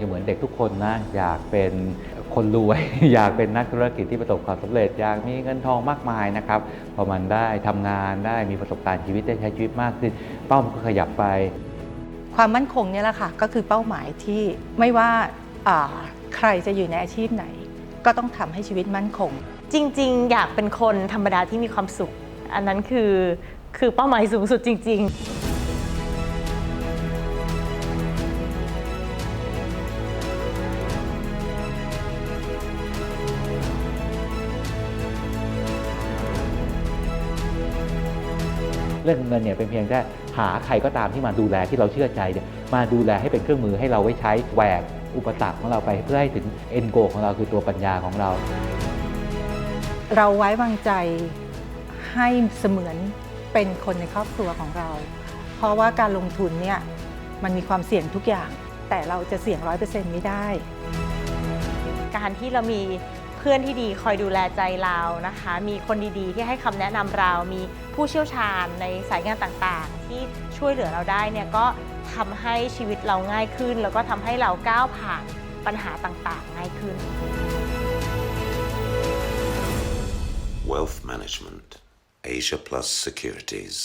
จะเหมือนเด็กทุกคนนะอยากเป็นคนรวย อยากเป็นนักธุรกิจที่ประสบความสำเร็จ อยากมีเงินทองมากมายนะครับพอมันได้ทำงานได้มีประสบการณ์ชีวิตได้ใช้ชีวิตมากขึ้น เป้ามันก็ขยับไป ความมั่นคงเนี่ยแหละค่ะก็คือเป้าหมายที่ไม่ว่าอ่าใครจะอยู่ในอาชีพไหน ก็ต้องทำให้ชีวิตมั่นคง จริง ๆ อยากเป็นคนธรรมดาที่มีความสุข อันนั้นคือคือเป้าหมายสูงสุดจริง ๆ รื่องเงินเนี่ยเป็นเพียงแค่หาใครก็ตามที่มาดูแลที่เราเชื่อใจเนี่ยมาดูแลให้เป็นเครื่องมือให้เราไว้ใช้แหวกอุปสรรคของเราไปเพื่อให้ถึงเอ็นโกของเราคือตัวปัญญาของเรา เราไว้วางใจให้เสมือนเป็นคนในครอบครัวของเรา เพราะว่าการลงทุนเนี่ยมันมีความเสี่ยงทุกอย่าง แต่เราจะเสี่ยงร้อยเปอร์เซ็นต์ไม่ได้ การที่เรามี เพื่อนที่ดีคอยดูแลใจเรานะคะ มีคนดีๆ ที่ให้คำแนะนำเรา มีผู้เชี่ยวชาญในสายงานต่างๆ ที่ช่วยเหลือเราได้เนี่ยก็ทำให้ชีวิตเราง่ายขึ้น แล้วก็ทำให้เราก้าวผ่านปัญหาต่างๆ ง่ายขึ้น Wealth Management, Asia Plus Securities.